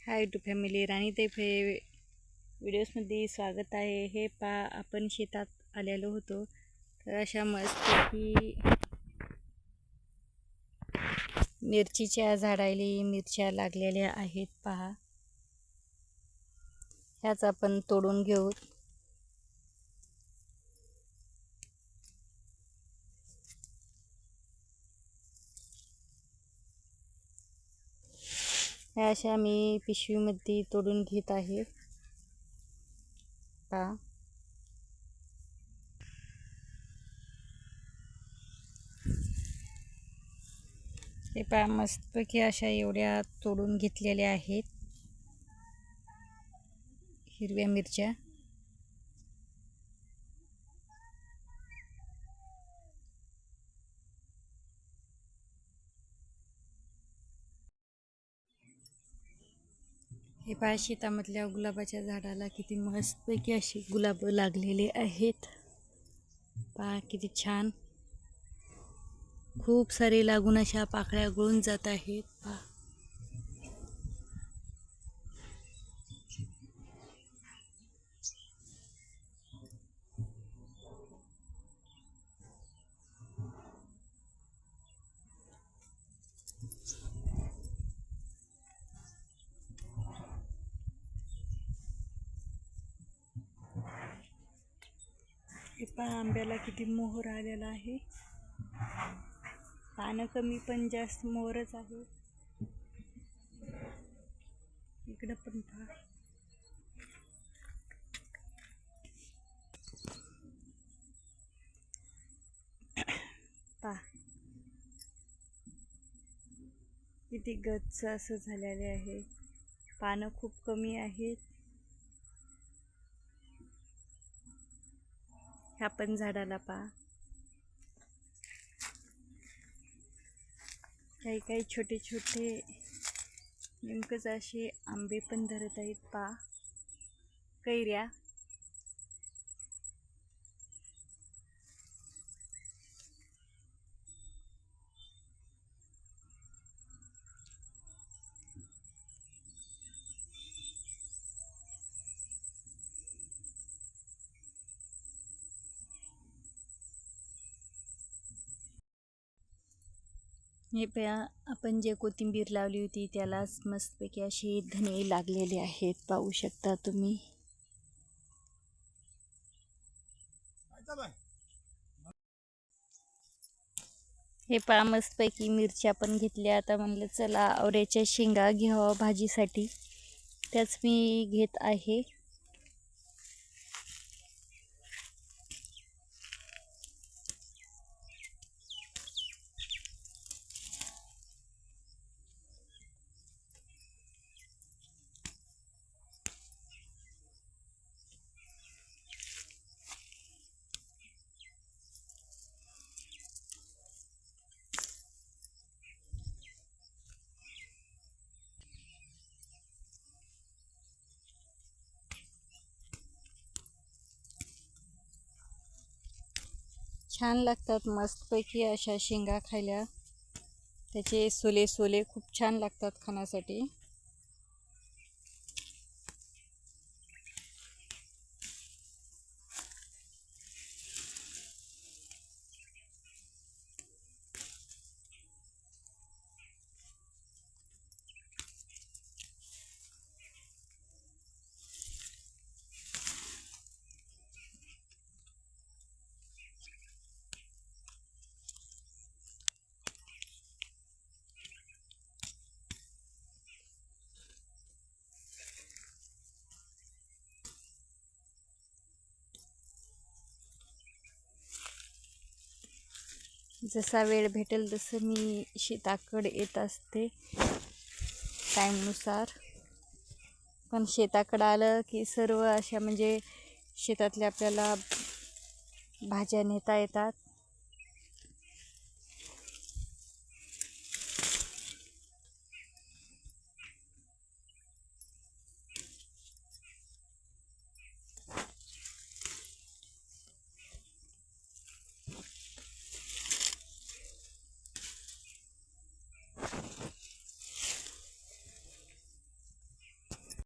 High to family राणी ते फे व्हिडिओजमध्ये स्वागत आहे. हे पा आपण शेतात आलेलो होतो. तर अशा मस्तपैकी मिरचीच्या झाडाला मिरच्या लागलेल्या आहेत पहा. ह्याच आपण तोडून घेऊ. ह्या अशा मी पिशवीमध्ये तोडून घेत आहे. पा हे पहा मस्तपैकी अशा एवढ्या तोडून घेतलेल्या आहेत. हिरव्या मिरच्या. हे पहा शेतामधल्या गुलाबाच्या झाडाला किती मस्तपैकी अशी गुलाब लागलेले आहेत. पहा किती छान. खूप सारे लागून अशा पाकळ्या गळून जात आहेत. पहा. हे पहा आंब्याला किती मोहर आलेला आहे. पानं कमी पण जास्त मोहरच आहे. इकडं पण पहा. पा किती गच्च असं झालेले आहे. पानं खूप कमी आहेत. ह्या पण झाडाला पहा. काही काही छोटे छोटे नेमकंच असे आंबे पण धरत आहेत पा कैऱ्या. हे पया आपण जे कोथिंबीर लावली होती त्यालाच मस्तपैकी असे धने लागलेले आहेत पाहू शकता तुम्ही. हे पहा मस्तपैकी मिरच्या पण घेतल्या. आता म्हणलं चला आवऱ्याच्या शेंगा घ्यावा भाजीसाठी. त्याच मी घेत आहे. छान लागतात मस्तपैकी अशा शेंगा खायला. त्याचे सोले सोले खूप छान लागतात खाण्यासाठी. जसा वेळ भेटेल तसं मी शेताकडे येत असते टाईमनुसार. पण शेताकडं आलं की सर्व अशा म्हणजे शेतातल्या आपल्याला भाज्या नेता येतात.